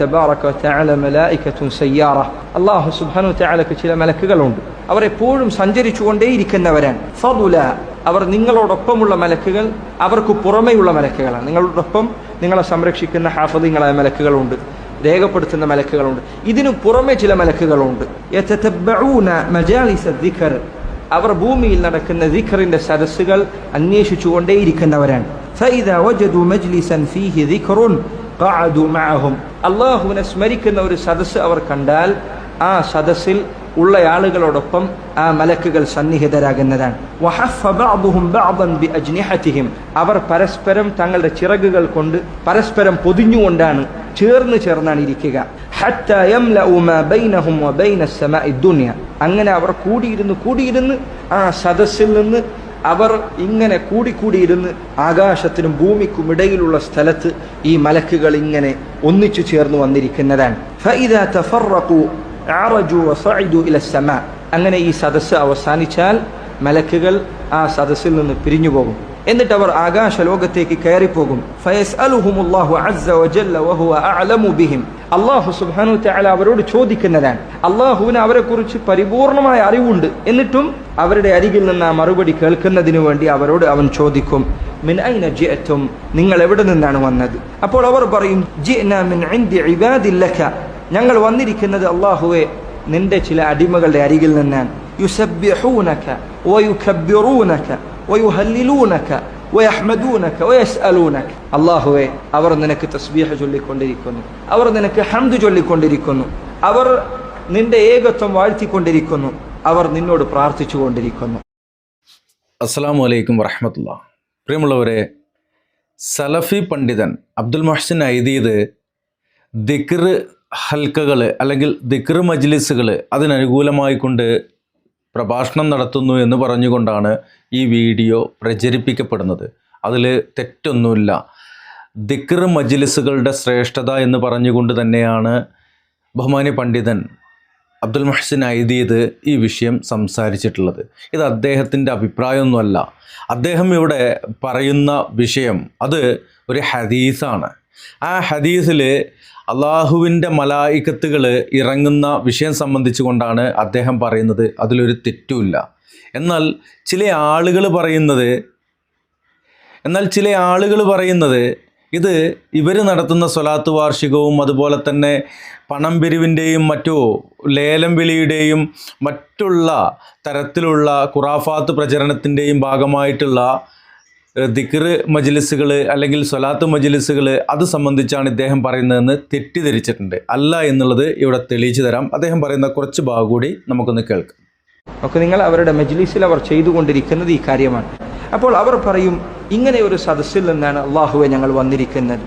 തബാറക്ക തയാള മലായിക്കത്തും സയ്യാറ. അള്ളാഹു സുബാനു തയാളക്ക് ചില മലക്കുകളുണ്ട്. അവർ എപ്പോഴും സഞ്ചരിച്ചുകൊണ്ടേയിരിക്കുന്നവരാണ്. ഫതുല അവർ നിങ്ങളോടൊപ്പമുള്ള മലക്കുകൾ അവർക്ക് പുറമേയുള്ള മലക്കുകളാണ്. നിങ്ങളോടൊപ്പം നിങ്ങളെ സംരക്ഷിക്കുന്ന ഹാഫദിങ്ങളായ മലക്കുകളുണ്ട്. രേഖപ്പെടുത്തുന്ന മലക്കുകളുണ്ട്. ഇതിനു പുറമെ ചില മലക്കുകളുണ്ട്. അവർ ഭൂമിയിൽ നടക്കുന്ന ദിഖറിന്റെ സദസ്സുകൾ അന്വേഷിച്ചുകൊണ്ടേയിരിക്കുന്നവരാണ്. ഫൈദ വജദു മജ്ലിസൻ ഫീഹി ദിഖറുൻ ഖഅദു മഅഹും. അള്ളാഹുവിനെ സ്മരിക്കുന്ന ഒരു സദസ്സ് അവർ കണ്ടാൽ ആ സദസ്സിൽ ഉള്ള ആളുകളോടൊപ്പം ആ മലക്കുകൾ സന്നിഹിതരാകുന്നതാണ്. അവർ പരസ്പരം തങ്ങളുടെ ചിറകുകൾ കൊണ്ട് പരസ്പരം പൊതിഞ്ഞുകൊണ്ടാണ് ചേർന്ന് ചേർന്നാണ് ഇരിക്കുക. അങ്ങനെ അവർ കൂടിയിരുന്ന് കൂടിയിരുന്ന് ആ സദസ്സിൽ നിന്ന് അവർ ഇങ്ങനെ കൂടിക്കൂടിയിരുന്ന് ആകാശത്തിനും ഭൂമിക്കും ഇടയിലുള്ള സ്ഥലത്ത് ഈ മലക്കുകൾ ഇങ്ങനെ ഒന്നിച്ചു ചേർന്ന് വന്നിരിക്കുന്നതാണ്. അങ്ങനെ ഈ സദസ്സ് അവസാനിച്ചാൽ മലക്കുകൾ ആ സദസ്സിൽ നിന്ന് പിരിഞ്ഞു പോകും. എന്നിട്ട് അവർ ആകാശ ലോകത്തേക്ക് കയറിപ്പോകും അസ്സ വജല്ല വഹുവ അള്ളാഹു സുബാനു തആല അവരോട് ചോദിക്കുന്നതാണ്. അള്ളാഹുവിന് അവരെ കുറിച്ച് പരിപൂർണമായ അറിവുണ്ട്. എന്നിട്ടും അവരുടെ അരികിൽ നിന്ന് ആ മറുപടി കേൾക്കുന്നതിന് വേണ്ടി അവരോട് അവൻ ചോദിക്കും മിൻ നിങ്ങൾ എവിടെ നിന്നാണ് വന്നത്? അപ്പോൾ അവർ പറയും ഞങ്ങൾ വന്നിരിക്കുന്നത് അള്ളാഹുവെ നിന്റെ ചില അടിമകളുടെ അരികിൽ നിന്നാണ്. അള്ളാഹുവെ അവർ നിനക്ക് തസ്ബീഹ ചൊല്ലിക്കൊണ്ടിരിക്കുന്നു. അവർ നിനക്ക് ഹംദ് ചൊല്ലിക്കൊണ്ടിരിക്കുന്നു. അവർ നിന്റെ ഏകത്വം വാഴ്ത്തിക്കൊണ്ടിരിക്കുന്നു. അവർ നിന്നോട് പ്രാർത്ഥിച്ചുകൊണ്ടിരിക്കുന്നു. അസ്സാം വലൈക്കും വറഹമത്തുള്ള. പ്രിയമുള്ളവരെ സലഫി പണ്ഡിതൻ അബ്ദുൽ മൊഹസിൻ ഐദീദ് ദിക്ർ ഹൽക്കകൾ അല്ലെങ്കിൽ ദിക്ർ മജ്ലിസുകൾ അതിനനുകൂലമായി കൊണ്ട് പ്രഭാഷണം നടത്തുന്നു എന്ന് പറഞ്ഞുകൊണ്ടാണ് ഈ വീഡിയോ പ്രചരിപ്പിക്കപ്പെടുന്നത്. അതിൽ തെറ്റൊന്നുമില്ല. ദിക്ർ മജ്ലിസുകളുടെ ശ്രേഷ്ഠത എന്ന് പറഞ്ഞുകൊണ്ട് തന്നെയാണ് ബഹുമാനി പണ്ഡിതൻ അബ്ദുൽ മുഹസിൻ ഐദീദ് ഈ വിഷയം സംസാരിച്ചിട്ടുള്ളത്. ഇത് അദ്ദേഹത്തിന്റെ അഭിപ്രായമൊന്നുമല്ല. അദ്ദേഹം ഇവിടെ പറയുന്ന വിഷയം അത് ഒരു ഹദീസാണ്. ആ ഹദീസിൽ അള്ളാഹുവിന്റെ മലായിക്കത്തുകൾ ഇറങ്ങുന്ന വിഷയം സംബന്ധിച്ചുകൊണ്ടാണ് അദ്ദേഹം പറയുന്നത്. അതിലൊരു തെറ്റുമില്ല. എന്നാൽ ചില ആളുകൾ പറയുന്നത് എന്നാൽ ചില ആളുകൾ പറയുന്നത് ഇത് ഇവർ നടത്തുന്ന സ്വലാത്ത് വാർഷികവും അതുപോലെ തന്നെ പണം പിരിവിന്റെയും മറ്റോ ലേലം വിളിയുടെയും മറ്റുള്ള തരത്തിലുള്ള ഖുറാഫാത്ത് പ്രചരണത്തിന്റെയും ഭാഗമായിട്ടുള്ള ദിക്ർ മജ്ലിസുകൾ അല്ലെങ്കിൽ സ്വലാത്ത് മജ്ലിസുകൾ അത് സംബന്ധിച്ചാണ് ഇദ്ദേഹം പറയുന്നതെന്ന് തെറ്റിദ്ധരിച്ചിട്ടുണ്ട്. അല്ല എന്നുള്ളത് ഇവിടെ തെളിയിച്ചു തരാം. അദ്ദേഹം പറയുന്ന കുറച്ച് ഭാഗം കൂടി നമുക്കൊന്ന് കേൾക്കാം. ഒക്കെ നിങ്ങൾ അവരുടെ മജ്ലിസിൽ അവർ ചെയ്തുകൊണ്ടിരിക്കുന്നത് ഈ കാര്യമാണ്. അപ്പോൾ അവർ പറയും ഇങ്ങനെ ഒരു സദസ്സിൽ നിന്നാണ് അള്ളാഹുവെ ഞങ്ങൾ വന്നിരിക്കുന്നത്.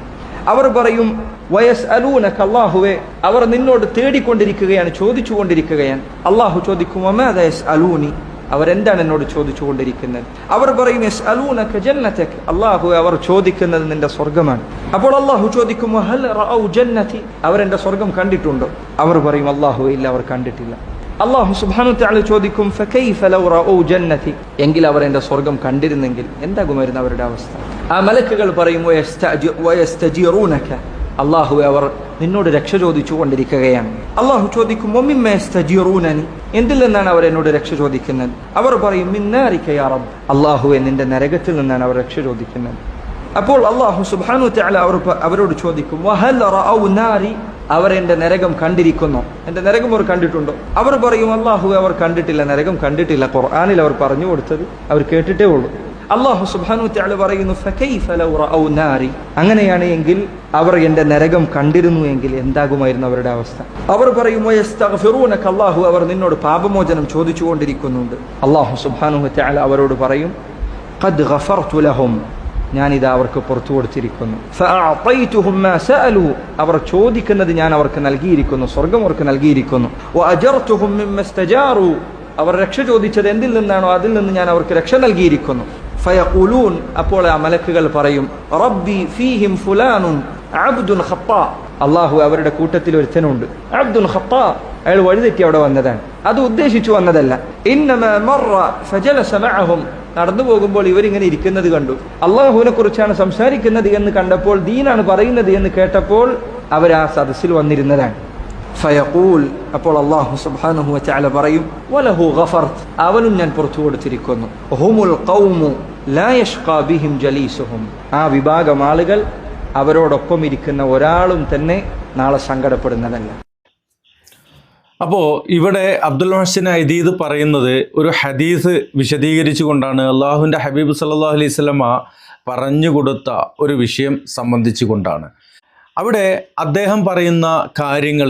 അവർ പറയും വയസ് അലൂനക്ക് അള്ളാഹുവെ അവർ നിന്നോട് തേടിക്കൊണ്ടിരിക്കുകയാണ് ചോദിച്ചുകൊണ്ടിരിക്കുകയാണ്. അള്ളാഹു ചോദിക്കും അലൂനി അവരെന്താണ് എന്നോട് ചോദിച്ചുകൊണ്ടിരിക്കുന്നത്? അവർ പറയും എസ് അലൂനക്ക് ജന്നത്തക്ക് അള്ളാഹു അവർ ചോദിക്കുന്നത് നിന്റെ സ്വർഗമാണ് അപ്പോൾ അള്ളാഹു ചോദിക്കും ഹൽ റഔ ജന്നതി? അവരെന്റെ സ്വർഗം കണ്ടിട്ടുണ്ടോ? അവർ പറയും അള്ളാഹു ഇല്ല അവർ കണ്ടിട്ടില്ല. അള്ളാഹു സുബ്ഹാനു തആല ചോദിക്കും റഔ എങ്കിൽ അവർ എന്റെ സ്വർഗം കണ്ടിരുന്നെങ്കിൽ എന്താകുമായിരുന്നു അവരുടെ അവസ്ഥ? ആ മലക്കുകൾ പറയും വയസ്തജി- വയസ്തജീറൂനക അള്ളാഹു അവർ നിന്നോട് രക്ഷ ചോദിച്ചു കൊണ്ടിരിക്കുകയാണ്. അള്ളാഹു ചോദിക്കും "വമിമ്മ യസ്തജീറൂനനി?" എന്തിൽ നിന്നാണ് അവർ എന്നോട് രക്ഷ ചോദിക്കുന്നത്? അവർ പറയും മിന്നാരിക്കയാറം അള്ളാഹുവെ നിന്റെ നരകത്തിൽ നിന്നാണ് അവർ രക്ഷ ചോദിക്കുന്നത്. അപ്പോൾ അള്ളാഹു സുബാനു ചാല അവർ അവരോട് ചോദിക്കും "വഹൽ റഔ നാരി?" അവർ എന്റെ നരകം കണ്ടിരിക്കുന്നു. എന്റെ നരകം അവർ കണ്ടിട്ടുണ്ടോ? അവർ പറയും അള്ളാഹു അവർ കണ്ടിട്ടില്ല. നരകം കണ്ടിട്ടില്ല. ഖുർആാനിൽ അവർ പറഞ്ഞു കൊടുത്തത് അവർ കേട്ടിട്ടേ ഉള്ളൂ. അള്ളാഹു സുബാനു തആല പറയുന്നു "ഫകൈഫ ലൗ റഔ നാരി?" അങ്ങനെയാണ് എങ്കിൽ അവർ എന്റെ നരകം കണ്ടിരുന്നു എങ്കിൽ എന്താകുമായിരുന്നു അവരുടെ അവസ്ഥ? അവർ പറയും "വയസ്തഗ്ഫിറൂനക അള്ളാഹു അവർ നിന്നോട് പാപമോചനം ചോദിച്ചുകൊണ്ടിരിക്കുന്നുണ്ട്. അള്ളാഹു സുബാനു തആല അവരോട് പറയും ഖദ് ഗഫർതു ലഹും. ഞാനിത് അവർക്ക് പുറത്തു കൊടുത്തിരിക്കുന്നു. അവർ ചോദിക്കുന്നത് ഞാൻ അവർക്ക് നൽകിയിരിക്കുന്നു സ്വർഗം അവർക്ക് നൽകിയിരിക്കുന്നു. അവർ രക്ഷ ചോദിച്ചത് എന്തിൽ നിന്നാണോ അതിൽ നിന്ന് ഞാൻ അവർക്ക് രക്ഷ നൽകിയിരിക്കുന്നു. ഫയഖൂലൂൻ അപ്പോൾ ആ മലക്കുകൾ പറയും റബ്ബി ഫീഹിം ഫുലാനുൻ അബ്ദുൻ ഖത്താ. അള്ളാഹു അവരുടെ കൂട്ടത്തിൽ ഒരുത്തനുണ്ട്. അബ്ദുൽ ഖത്താ അയാൾ വഴിതെറ്റി അവിടെ വന്നതാണ്. അത് ഉദ്ദേശിച്ചു വന്നതല്ല. നടന്നു പോകുമ്പോൾ ഇവരിങ്ങനെ ഇരിക്കുന്നത് കണ്ടു. അള്ളാഹുവിനെ കുറിച്ചാണ് സംസാരിക്കുന്നത് എന്ന് കണ്ടപ്പോൾ ദീനാണ് പറയുന്നത് എന്ന് കേട്ടപ്പോൾ അവർ ആ സദസ്സിൽ വന്നിരുന്നതാണ്. ഫയഖൂൽ അപ്പോൾ അള്ളാഹു സുബ്ഹാനഹു വതആല പറയും വലഹു ഗഫർത്. അവനും ഞാൻ പുറത്തു കൊടുത്തിരിക്കുന്നു. ഹുമുൽ ഖൗമു ലാ യഷ്ഖാ ബിഹിം ജലീസുഹും. ആ വിഭാഗം ആളുകൾ അവരോടൊപ്പം ഇരിക്കുന്ന ഒരാളും തന്നെ നാളെ സങ്കടപ്പെടുന്നതല്ല. അപ്പോൾ ഇവിടെ അബ്ദുൽ മഹസിൻ അദീദ് പറയുന്നത് ഒരു ഹദീസ് വിശദീകരിച്ചു കൊണ്ടാണ് അള്ളാഹുവിന്റെ ഹബീബ് സല്ലാ അലൈഹി സ്വലമ പറഞ്ഞു കൊടുത്ത ഒരു വിഷയം സംബന്ധിച്ചു കൊണ്ടാണ് അവിടെ അദ്ദേഹം പറയുന്ന കാര്യങ്ങൾ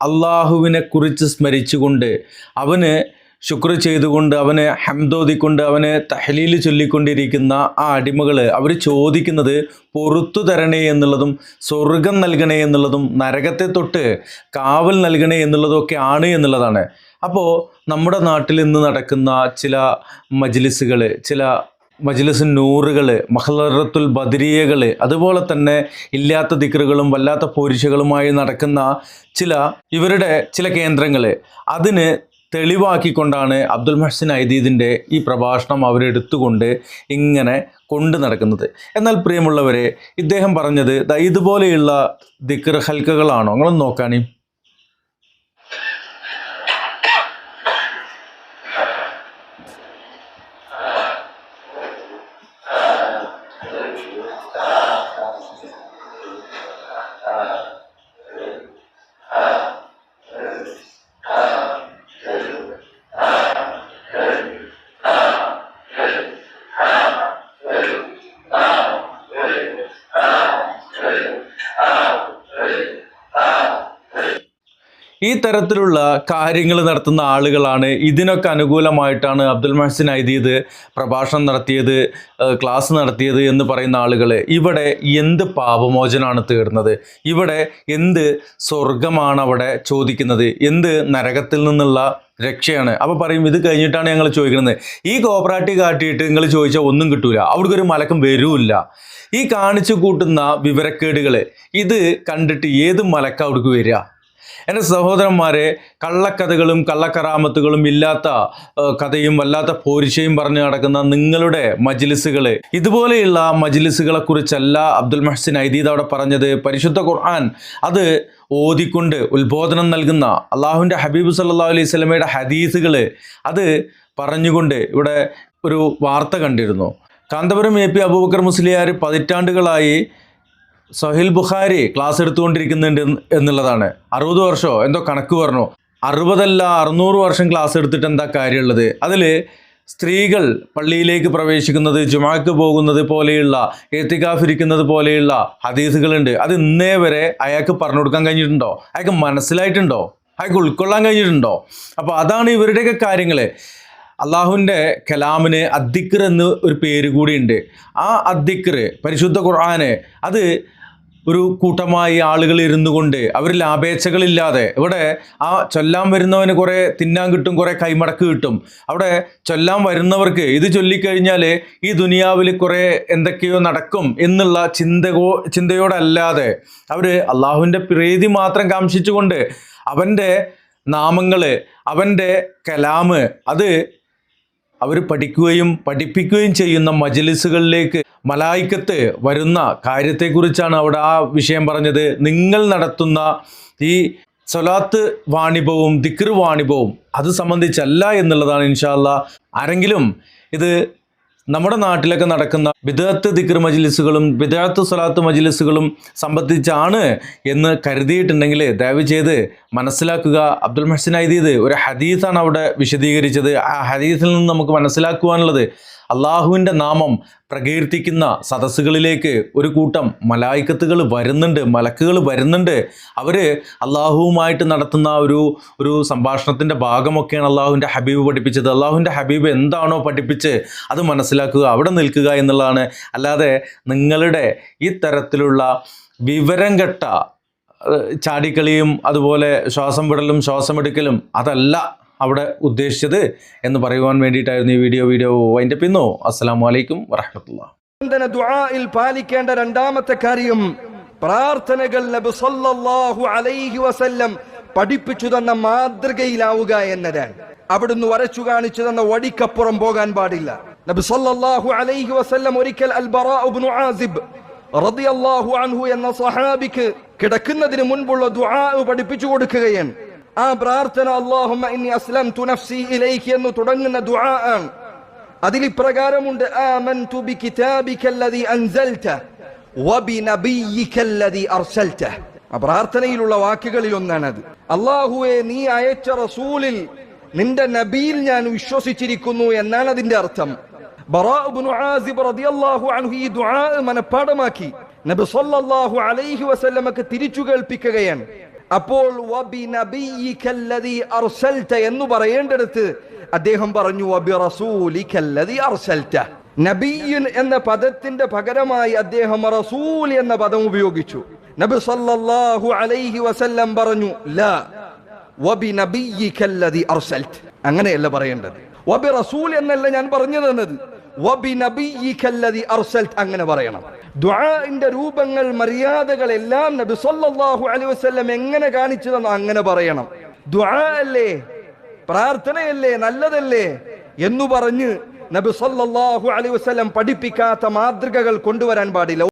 അള്ളാഹുവിനെ കുറിച്ച് സ്മരിച്ചുകൊണ്ട് അവന് ശുക്ർ ചെയ്തുകൊണ്ട് അവനെ ഹംദോദിക്കൊണ്ട് അവനെ തഹലീൽ ചൊല്ലിക്കൊണ്ടിരിക്കുന്ന ആ അടിമകൾ അവർ ചോദിക്കുന്നത് പൊറത്തു തരണേ എന്നുള്ളതും സ്വർഗം നൽകണേ എന്നുള്ളതും നരകത്തെ തൊട്ട് കാവൽ നൽകണേ എന്നുള്ളതൊക്കെ ആണ് എന്നുള്ളതാണ്. അപ്പോൾ നമ്മുടെ നാട്ടിൽ ഇന്ന് നടക്കുന്ന ചില മജ്ലിസുകൾ ചില മജ്ലിസ് നൂറുകൾ മഹലറത്തുൽ ബദരിയകൾ അതുപോലെ തന്നെ ഇല്ലാത്ത ദിക്റുകളും വല്ലാത്ത പോരിശകളുമായി നടക്കുന്ന ചില ഇവരുടെ ചില കേന്ദ്രങ്ങൾ അതിന് തെളിവാക്കിക്കൊണ്ടാണ് അബ്ദുൽ മഹസിൻ ഐദീദിന്റെ ഈ പ്രഭാഷണം അവരെടുത്തുകൊണ്ട് ഇങ്ങനെ കൊണ്ടു നടക്കുന്നത്. എന്നാൽ പ്രിയമുള്ളവരെ ഇദ്ദേഹം പറഞ്ഞത് ഇതുപോലെയുള്ള ദിക്ർ ഹൽക്കകളാണോ? നിങ്ങളൊന്ന് നോക്കാണി ഈ തരത്തിലുള്ള കാര്യങ്ങൾ നടത്തുന്ന ആളുകളാണ്. ഇതിനൊക്കെ അനുകൂലമായിട്ടാണ് അബ്ദുൽ മഹസിൻ ഐദീദ് പ്രഭാഷണം നടത്തിയത് ക്ലാസ് നടത്തിയത് എന്ന് പറയുന്ന ആളുകൾ ഇവിടെ എന്ത് പാപമോചനാണ് തേടുന്നത് ഇവിടെ എന്ത് സ്വർഗമാണ് അവിടെ ചോദിക്കുന്നത്? എന്ത് നരകത്തിൽ നിന്നുള്ള രക്ഷയാണ്? അപ്പോൾ പറയും ഇത് കഴിഞ്ഞിട്ടാണ് ഞങ്ങൾ ചോദിക്കുന്നത്. ഈ കോപ്പറാട്ടി കാട്ടിയിട്ട് നിങ്ങൾ ചോദിച്ചാൽ ഒന്നും കിട്ടൂല. അവിടേക്ക് ഒരു മലക്കം വരൂല്ല. ഈ കാണിച്ചു കൂട്ടുന്ന വിവരക്കേടുകൾ ഇത് കണ്ടിട്ട് ഏത് മലക്ക അവിടേക്ക് വരിക? എന്റെ സഹോദരന്മാരെ കള്ളക്കഥകളും കള്ളക്കറാമത്തുകളും ഇല്ലാത്ത കഥയും വല്ലാത്ത പോരിശയും പറഞ്ഞു നടക്കുന്ന നിങ്ങളുടെ മജ്ലിസുകൾ ഇതുപോലെയുള്ള മജ്ലിസുകളെ കുറിച്ചല്ല അബ്ദുൽ മഹസിൻ ഐദീദ് അവിടെ പറഞ്ഞത്. പരിശുദ്ധ ഖുർആൻ അത് ഓതിക്കൊണ്ട് ഉത്ബോധനം നൽകുന്ന അള്ളാഹുവിന്റെ ഹബീബ് സല്ലാ അലൈഹി സ്വലമയുടെ ഹദീസുകൾ അത് പറഞ്ഞുകൊണ്ട് ഇവിടെ ഒരു വാർത്ത കണ്ടിരുന്നു. കാന്തപുരം എ പി അബൂബക്കർ മുസ്ലിയാർ പതിറ്റാണ്ടുകളായി സഹിൽ ബുഖാരി ക്ലാസ് എടുത്തുകൊണ്ടിരിക്കുന്നുണ്ട് എന്ന് എന്നുള്ളതാണ്. അറുപത് വർഷമോ എന്തോ കണക്ക് പറഞ്ഞു. അറുപതല്ല അറുന്നൂറ് വർഷം ക്ലാസ് എടുത്തിട്ട് എന്താ കാര്യമുള്ളത്? അതിൽ സ്ത്രീകൾ പള്ളിയിലേക്ക് പ്രവേശിക്കുന്നത് ജുമാക്ക് പോകുന്നത് പോലെയുള്ള ഏത്തിക്കാഫിരിക്കുന്നത് പോലെയുള്ള ഹദീസുകളുണ്ട്. അത് ഇന്നേ വരെ അയാൾക്ക് പറഞ്ഞു കൊടുക്കാൻ കഴിഞ്ഞിട്ടുണ്ടോ? അയാൾക്ക് മനസ്സിലായിട്ടുണ്ടോ? അയാൾക്ക് ഉൾക്കൊള്ളാൻ കഴിഞ്ഞിട്ടുണ്ടോ? അപ്പോൾ അതാണ് ഇവരുടെയൊക്കെ കാര്യങ്ങൾ അള്ളാഹുവിന്റെ കലാമിന് അദ്ദിക്കർ എന്ന് ഒരു പേര് കൂടിയുണ്ട്. ആ അദ്ദിക്കർ പരിശുദ്ധ ഖുർആാന് അത് ഒരു കൂട്ടമായി ആളുകൾ ഇരുന്നു കൊണ്ട് അവർ ലാഭേച്ഛകളില്ലാതെ ഇവിടെ ആ ചൊല്ലാൻ വരുന്നവന് കുറേ തിന്നാൻ കിട്ടും കുറേ കൈമടക്ക് കിട്ടും. അവിടെ ചൊല്ലാൻ വരുന്നവർക്ക് ഇത് ചൊല്ലിക്കഴിഞ്ഞാൽ ഈ ദുനിയാവിൽ കുറേ എന്തൊക്കെയോ നടക്കും എന്നുള്ള ചിന്തകോ ചിന്തയോടല്ലാതെ അവർ അള്ളാഹുവിന്റെ പ്രീതി മാത്രം കാംക്ഷിച്ചുകൊണ്ട് അവന്റെ നാമങ്ങൾ അവന്റെ കലാമ് അത് അവർ പഠിക്കുകയും പഠിപ്പിക്കുകയും ചെയ്യുന്ന മജലിസുകളിലേക്ക് മലായിക്കത്ത് വരുന്ന കാര്യത്തെക്കുറിച്ചാണ് അവിടെ ആ വിഷയം പറഞ്ഞത്. നിങ്ങൾ നടത്തുന്ന ഈ സ്വലാത്ത് വാണിഭവും ദിക്ർ വാണിഭവും അത് സംബന്ധിച്ചല്ല എന്നുള്ളതാണ് ഇൻഷാല്ല ആരെങ്കിലും ഇത് നമ്മുടെ നാട്ടിലൊക്കെ നടക്കുന്ന ബിദാത്ത് ദിക്ർ മജ്ലിസുകളും ബിദാത്ത് സ്വലാത്ത് മജ്ലിസുകളും സംബന്ധിച്ചാണ് എന്ന് കരുതിയിട്ടുണ്ടെങ്കിൽ ദയവ് ചെയ്ത് മനസ്സിലാക്കുക. അബ്ദുൽ മഹസിൻ ഐദീദ് ഒരു ഹദീസാണ് അവിടെ വിശദീകരിച്ചത്. ആ ഹദീസിൽ നിന്ന് നമുക്ക് മനസ്സിലാക്കുവാനുള്ളത്. അള്ളാഹുവിന്റെ നാമം പ്രകീർത്തിക്കുന്ന സദസ്സുകളിലേക്ക് ഒരു കൂട്ടം മലായിക്കത്തുകൾ വരുന്നുണ്ട് മലക്കുകൾ വരുന്നുണ്ട്. അവർ അള്ളാഹുവുമായിട്ട് നടത്തുന്ന ഒരു ഒരു സംഭാഷണത്തിന്റെ ഭാഗമൊക്കെയാണ് അള്ളാഹുവിന്റെ ഹബീബ് പഠിപ്പിച്ചത്. അള്ളാഹുവിന്റെ ഹബീബ് എന്താണോ പഠിപ്പിച്ച് അത് മനസ്സിലാക്കുക അവിടെ നിൽക്കുക എന്നുള്ളതാണ്. അല്ലാതെ നിങ്ങളുടെ ഈ തരത്തിലുള്ള വിവരം കെട്ട ചാടിക്കളിയും അതുപോലെ ശ്വാസം വിടലും ശ്വാസമെടുക്കലും അതല്ല. അവിടെ ഉദ്ദേശിച്ചത് എന്ന് പറയുവാൻ വേണ്ടിയിട്ടായിരുന്നു ഈ വീഡിയോ. വീഡിയോ വൈൻഡ് പിന്നോ അസ്സാം വലൈക്കും വറഹമത്തുള്ള. ദുആയിൽ പാലിക്കേണ്ട രണ്ടാമത്തെ കാര്യം പ്രാർത്ഥനകൾ നബി സല്ലല്ലാഹു അലൈഹി വസല്ലം പഠിപ്പിച്ചു തന്ന മാതൃകയിലാവുക എന്നതാണ്. അവിടുന്ന് വരച്ചു കാണിച്ചു തന്ന വടിക്കപ്പുറം പോകാൻ പാടില്ല. നബി സല്ലല്ലാഹു അലൈഹി വസല്ലം ഒരിക്കൽ അൽ ആസിബ് റളിയല്ലാഹു അൻഹു എന്ന സഹാബിക്ക് കിടക്കുന്നതിന് മുൻപുള്ള ദുആ പഠിപ്പിച്ചു കൊടുക്കുകയാണ്. ആ പ്രാർത്ഥന അല്ലാഹുമ്മ ഇന്നി അസ്ലംതു നഫ്സി ഇലൈക എന്ന് തുടങ്ങുന്ന ദുആ ആണ്. അതിൽ ഇപ്രകാരമുണ്ട് ആമൻതു ബികിതാബികല്ലദീ അൻസൽത വബിനബിയ്യികല്ലദീ അർസൽത. ആ പ്രാർത്ഥനയിലുള്ള വാക്കുകളിൽ അത് അള്ളാഹുവെ നീ അയച്ച റസൂലിൽ നിന്റെ നബിയിൽ ഞാൻ വിശ്വസിച്ചിരിക്കുന്നു എന്നാണ് അതിന്റെ അർത്ഥം. ബറാ ഇബ്നു ആസിബ് റളിയല്ലാഹു അൻഹു ഈ ദുആ മനഃപ്പാടമാക്കി നബി സല്ലല്ലാഹു അലൈഹി വസല്ലമക്ക് തിരിച്ചു കേൾപ്പിക്കുകയാണ്. അപ്പോൾ എന്ന് പറയേണ്ടടുത്ത് അദ്ദേഹം പറഞ്ഞു നബിയ്യൻ എന്ന പദത്തിന്റെ പകരമായി അദ്ദേഹം റസൂൽ എന്ന പദം ഉപയോഗിച്ചു. നബി സല്ലല്ലാഹു അലൈഹി വസല്ലം പറഞ്ഞു ലാ അങ്ങനെയല്ല പറയേണ്ടത്. വബി റസൂൽ എന്നല്ല ഞാൻ പറഞ്ഞു തന്നത് അങ്ങനെ പറയണം. ദുആഇന്റെ രൂപങ്ങൾ മര്യാദകൾ എല്ലാം നബി സല്ലല്ലാഹു അലൈഹി വസല്ലം എങ്ങനെ കാണിച്ചു തന്നോ അങ്ങനെ പറയണം. ദുആ അല്ലേ പ്രാർത്ഥനയല്ലേ? നല്ലതല്ലേ? എന്നു പറഞ്ഞ് നബി സല്ലല്ലാഹു അലൈഹി വസല്ലം പഠിപ്പിക്കാത്ത മാതൃകകൾ കൊണ്ടുവരാൻ പാടില്ല.